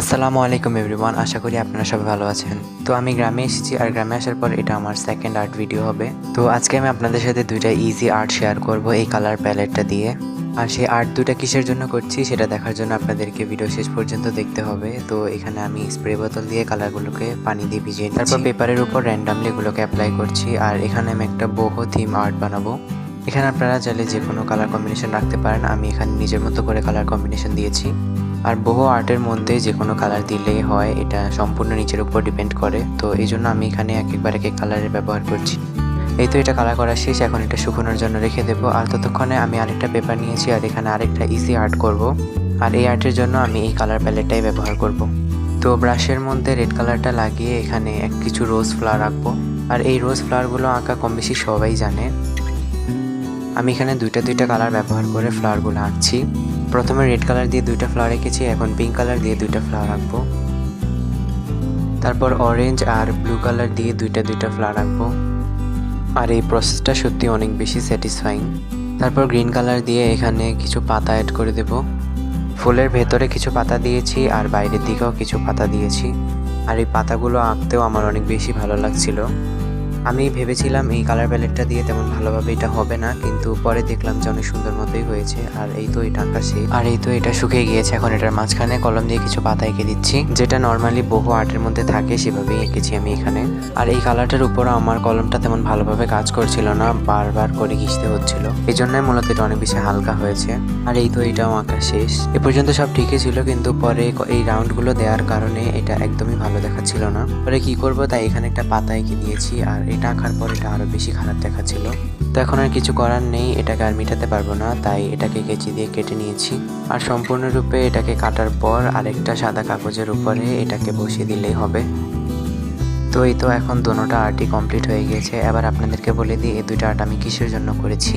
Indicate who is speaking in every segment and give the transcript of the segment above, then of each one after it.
Speaker 1: আসসালামু আলাইকুম এভরিওয়ান, আশা করি আপনারা সবাই ভালো আছেন। তো আমি গ্রামে এসেছি, আর গ্রামে আসার পর এটা আমার সেকেন্ড আর্ট ভিডিও হবে। তো আজকে আমি আপনাদের সাথে দুইটা ইজি আর্ট শেয়ার করব এই কালার প্যালেটটা দিয়ে। আর সেই আর্ট দুটা কিসের জন্য করছি, সেটা দেখার জন্য আপনাদেরকে ভিডিও শেষ পর্যন্ত দেখতে হবে। তো এখানে আমি স্প্রে বোতল দিয়ে কালারগুলোকে পানি দিয়ে ভিজিয়ে। তারপর পেপারের উপর র্যান্ডামলি এগুলোকে অ্যাপ্লাই করছি। আর এখানে আমি একটা বহু থিম আর্ট বানাবো। এখানে আপনারা চাইলে যে কোনো কালার কম্বিনেশন রাখতে পারেন। আমি এখানে নিজের মতো করে কালার কম্বিনেশন দিয়েছি। আর বহু আর্টের মধ্যে যে কোনো কালার দিলেই হয়, এটা সম্পূর্ণ নিচের উপর ডিপেন্ড করে। তো এই জন্য আমি এখানে এক একবার এক এক কালারের ব্যবহার করছি। এই তো এটা কালার করা শেষ, এখন এটা শুকোনোর জন্য রেখে দেবো। আর ততক্ষণে আমি আরেকটা পেপার নিয়েছি, আর এখানে আরেকটা ইজি আর্ট করব। আর এই আর্টের জন্য আমি এই কালার প্যালেটটাই ব্যবহার করব। তো ব্রাশের মধ্যে রেড কালারটা লাগিয়ে এখানে এক কিছু রোজ ফ্লাওয়ার আঁকবো। আর এই রোজ ফ্লাওয়ারগুলো আঁকা কম বেশি সবাই জানে। আমি এখানে দুইটা দুইটা কালার ব্যবহার করে ফ্লাওয়ারগুলো আঁকছি। প্রথমে রেড কালার দিয়ে দুইটা ফ্লাওয়ার এঁকেছি এখন পিঙ্ক কালার দিয়ে দুইটা ফ্লাওয়ার আঁকবো। তারপর অরেঞ্জ আর ব্লু কালার দিয়ে দুইটা দুইটা ফ্লাওয়ার আঁকবো। আর এই প্রসেসটা সত্যি অনেক বেশি স্যাটিসফাইং তারপর গ্রিন কালার দিয়ে এখানে কিছু পাতা অ্যাড করে দেব। ফুলের ভেতরে কিছু পাতা দিয়েছি আর বাইরের দিকেও কিছু পাতা দিয়েছি। আর এই পাতাগুলো আঁকতেও আমার অনেক বেশি ভালো লাগছিল। আমি ভেবেছিলাম এই কালার প্যালেটটা দিয়ে তেমন ভালোভাবে এটা হবে না, কিন্তু পরে দেখলাম যে অনেক সুন্দর মতোই হয়েছে, আর এই তো এটা আঁকা শেষ আর এই তো এটা শুকিয়ে গিয়েছে, এখন এটার মাঝখানে কলম দিয়ে কিছু পাতা এঁকে দিচ্ছি, যেটা নর্মালি বহু আর্টের মধ্যে থাকে, সেভাবেই এঁকেছি আমি এখানে। আর এই কালারটার উপরও আমার কলমটা তেমন ভালোভাবে কাজ করছিল না, বারবার করে ঘিচতে হচ্ছিল। এই জন্যই মূলত এটা অনেক বেশি হালকা হয়েছে। আর এই তো এটাও আঁকা শেষ। এ পর্যন্ত সব ঠিকই ছিল, কিন্তু পরে এই রাউন্ডগুলো দেওয়ার কারণে এটা একদমই ভালো দেখাচ্ছিল না। পরে কি করব, তাই এখানে একটা পাতা এঁকে দিয়েছি আর এটা আঁকার পর এটা আরও বেশি খারাপ দেখাচ্ছিল। তো এখন আর কিছু করার নেই, এটাকে আর মিটাতে পারব না, তাই এটাকে কেঁচি দিয়ে কেটে নিয়েছি। আর সম্পূর্ণরূপে এটাকে কাটার পর আরেকটা সাদা কাগজের উপরে এটাকে বসিয়ে দিলেই হবে। তো এই তো এখন দোনোটা আর্টই কমপ্লিট হয়ে গিয়েছে। এবার আপনাদেরকে বলে দিই, এই দুইটা আর্ট আমি কিসের জন্য করেছি?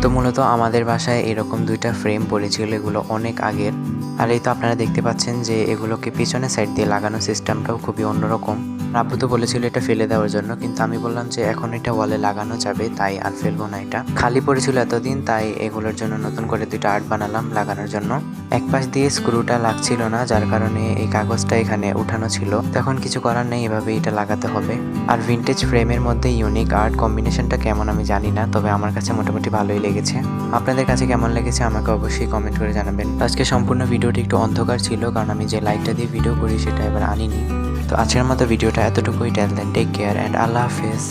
Speaker 1: তো মূলত আমাদের বাসায় এরকম দুইটা ফ্রেম পড়েছিল, এগুলো অনেক আগের। আর এই তো আপনারা দেখতে পাচ্ছেন যে এগুলোকে পিছনে সাইড দিয়ে লাগানো সিস্টেমটাও খুবই অন্যরকম। আব্বু তো বলেছিল এটা ফেলে দেওয়ার জন্য, কিন্তু আমি বললাম যে এখন এটা ওয়ালে লাগানো যাবে, তাই আর ফেলব না এটা। খালি পড়েছিল এতদিন, তাই এগুলোর জন্য নতুন করে দুইটা আর্ট বানালাম লাগানোর জন্য। এক পাশ দিয়ে স্ক্রুটা লাগছিল না, যার কারণে এই কাগজটা এখানে উঠানো ছিল। তখন কিছু করার নেই, এভাবে এটা লাগাতে হবে। আর ভিন্টেজ ফ্রেমের মধ্যে ইউনিক আর্ট কম্বিনেশনটা কেমন আমি জানি না, তবে আমার কাছে মোটামুটি ভালোই লেগেছে। আপনাদের কাছে কেমন লেগেছে আমাকে অবশ্যই কমেন্ট করে জানাবেন। আজকে সম্পূর্ণ ভিডিওটি একটু অন্ধকার ছিল, কারণ আমি যে লাইটটা দিয়ে ভিডিও করি সেটা এবার আনিনি। তো আজকের মতো ভিডিওটা এতটুকুই। Till then take care and আল্লাহ হাফেজ।